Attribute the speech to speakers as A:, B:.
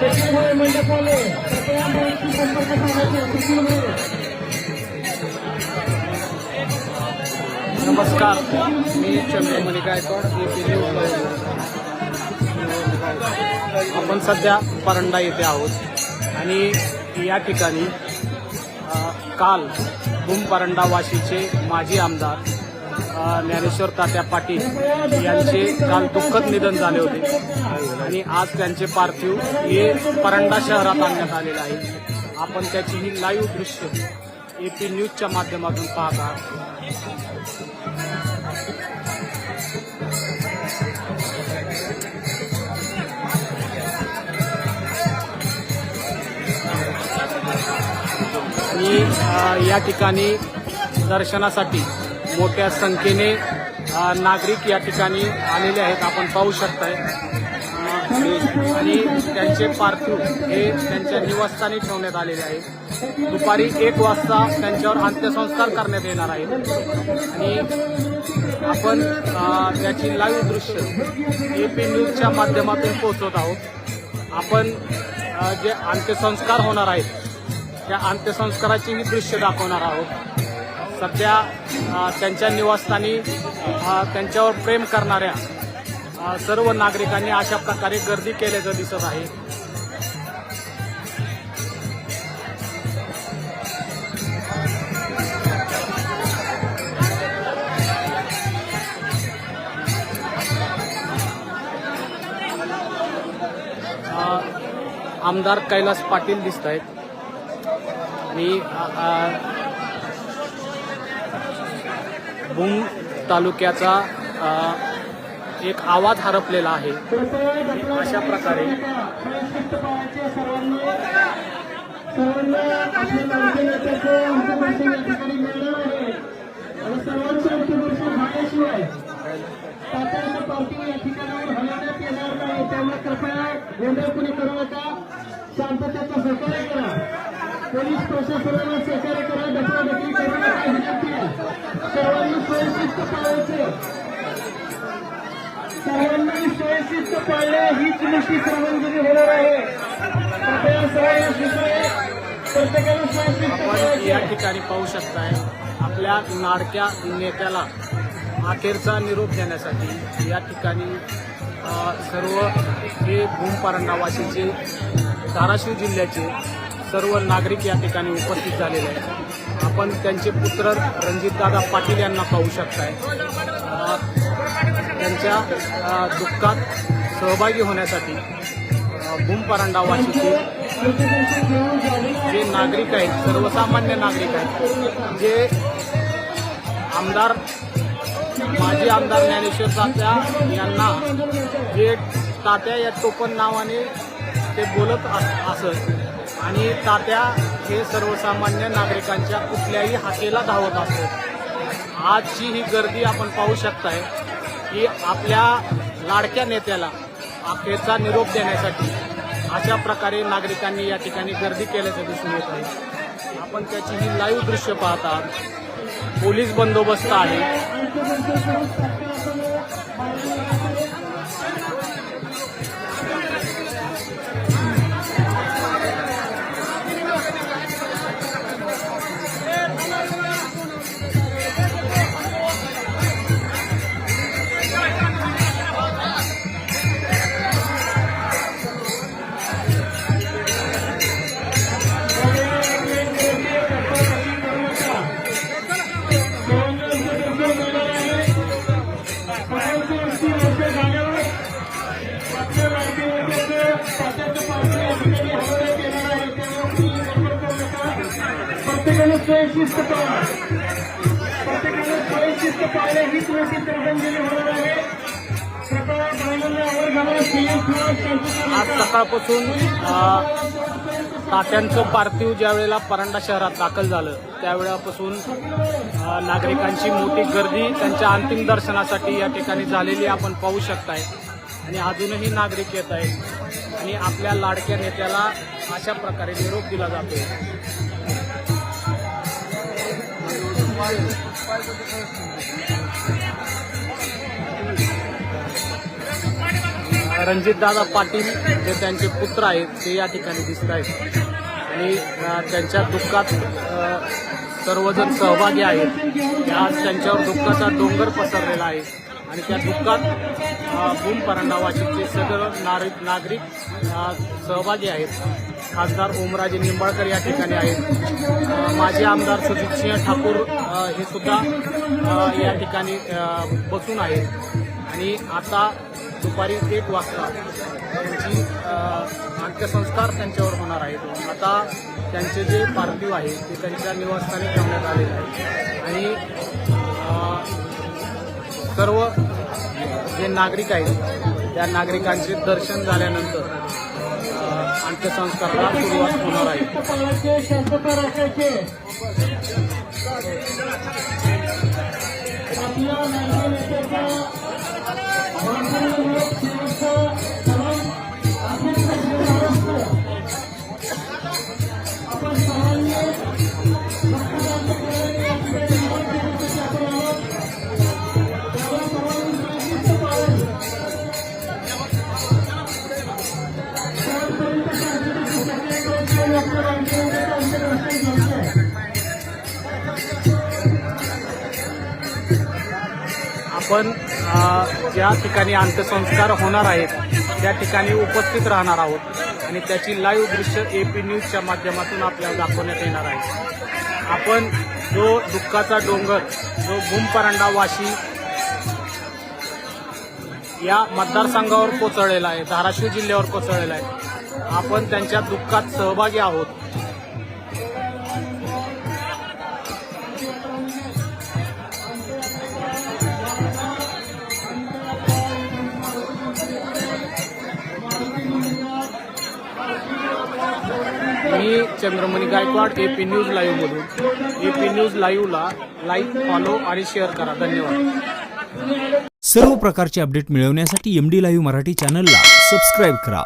A: कृपया संपर्क साधायचे
B: नमस्कार मी चंद्रमणी गायकवाड आपण सध्या परंडा येथे आहोत. आणि या ठिकाणी काल भूम परंडा वाशीचे माजी आमदार ज्ञानेश्वर तात्या पाटील यांचे काल दुःखद निधन झाले होते. आणि आज त्यांचे पार्थिव हे परंडा शहरात आणण्यात आलेलं आहे. आपण त्याची ही लाईव्ह दृश्य ए पी न्यूजच्या माध्यमातून पाहत आहात. आणि या ठिकाणी दर्शनासाठी मोठ्या संख्येने नागरिक या ठिकाणी आलेले आहेत. आपण पाहू शकताय. आणि त्यांचे पार्थिव हे त्यांच्या निवासस्थानी ठेवण्यात आलेले आहे. दुपारी एक वाजता त्यांच्यावर अंत्यसंस्कार करण्यात येणार आहेत. आणि आपण त्याची लाईव्ह दृश्य ए पी न्यूजच्या माध्यमातून पोहोचवत आहोत. आपण जे अंत्यसंस्कार होणार आहेत त्या अंत्यसंस्काराची ही दृश्य दाखवणार आहोत. सध्या त्यांच्या निवासस्थानी त्यांच्यावर प्रेम करणाऱ्या सर्व नागरिकांनी अशा प्रकारे गर्दी केल्याचं दिसत आहे. आमदार कैलास पाटील दिसत आहेत आणि भूम तालुक्याचा एक आवाज हरपलेला आहे. अशा प्रकारे
A: संक्षिप्त सर्वांना या ठिकाणी या त्यामुळे कृपया गोंधळ कुणी करू नका शांततेचं सहकार्य करा. पोलीस प्रशासनाला सहकार्य करा. ढकलाढकली करू. नका सर्वांनी स्वयंशिस्त पाळायचे? सर्वांनी स्वयंशिस्त पाळणे हीच नुसती सर्वांगिरी होणार आहे. कृपया स्वयंशिस्त
B: आपण या ठिकाणी पाहू शकताय आपल्या लाडक्या नेत्याला अखेरचा निरोप देण्यासाठी या ठिकाणी सर्व हे भूमपारंडा वाशीचे धाराशिव जिल्ह्याचे सर्व नागरिक या ठिकाणी उपस्थित झालेले आहेत. आपण त्यांचे पुत्र रणजितदादा पाटील यांना पाहू शकताय. त्यांच्या दुःखात सहभागी होण्यासाठी भूमपरांडा भूमपारंडा जे नागरिक आहेत सर्वसामान्य नागरिक आहेत जे आमदार माजी आमदार ज्ञानेश्वर तात्या यांना जे तात्या या टोपण नावाने ते बोलत अस- असत आणि तात्या हे सर्वसामान्य नागरिकांच्या कुठल्याही हाकेला धावत असतो आजची ही गर्दी आपण पाहू शकताय की आपल्या लाडक्या नेत्याला अखेरचा निरोप देण्यासाठी अशा प्रकारे नागरिकांनी या ठिकाणी गर्दी केल्याचं दिसून येत आहे. आपण त्याची ही लाईव्ह दृश्य पाहतात पोलीस बंदोबस्त आहे.
A: प्रत्येकाने स्वयंशिस्त पाळा प्रत्येकाने स्वयंशिस्त पाळणे हीच मोठी श्रद्धांजली होणार आहे. महिलांना सीएम
B: आज सकाळपासून तात्यांचं पार्थिव ज्या वेळेला परांडा शहरात दाखल झालं त्यावेळेपासून नागरिकांची मोठी गर्दी त्यांच्या अंतिम दर्शनासाठी या ठिकाणी झालेली आपण पाहू शकताय. आणि अजूनही नागरिक येत आहेत. आणि आपल्या लाडक्या नेत्याला अशा प्रकारे निरोप दिला जातो रणजितदादा पाटील जे त्यांचे पुत्र आहेत ते या ठिकाणी दिसत आहेत. आणि त्यांच्या दुःखात सर्वजण सहभागी आहेत. आज त्यांच्यावर दुःखाचा डोंगर पसरलेला आहे. आणि त्या दुःखात भूम परांडा वाशिकचे सदर नागरिक नागरिक सहभागी आहेत. खासदार ओमराजे निंबाळकर या ठिकाणी आहेत. माजी आमदार सुजितसिंह ठाकूर हे सुद्धा या ठिकाणी बसून आहेत. आणि आता दुपारी एक वाजता त्यांची अंत्यसंस्कार त्यांच्यावर होणार आहेत. आता त्यांचे जे पार्थिव आहे ते त्यांच्या निवासस्थानी ठेवण्यात आलेले आहे आणि सर्व जे नागरिक आहेत त्या नागरिकांचे दर्शन झाल्यानंतर अ, अंत्यसंस्काराला सुरुवात होणार आहे.
A: आपण
B: ज्या ठिकाणी अंत्यसंस्कार होणार आहेत त्या ठिकाणी उपस्थित राहणार आहोत आणि त्याची लाईव्ह दृश्य ए पी न्यूजच्या माध्यमातून आपल्याला दाखवण्यात येणार आहे. आपण जो दुःखाचा डोंगर जो भूमपरांडा वाशी या मतदारसंघावर कोसळलेला आहे धाराशिव जिल्ह्यावर कोसळलेला आहे आपण त्यांच्या दुःखात सहभागी आहोत. मी Chandramani Gaikwad A P news लाईव्हमधून A P news लाईव्हला लाईक फॉलो आणि शेअर करा. धन्यवाद.
C: सर्व प्रकारचे अपडेट मिळवण्यासाठी एम डी लाईव्ह मराठी चॅनलला सबस्क्राईब करा.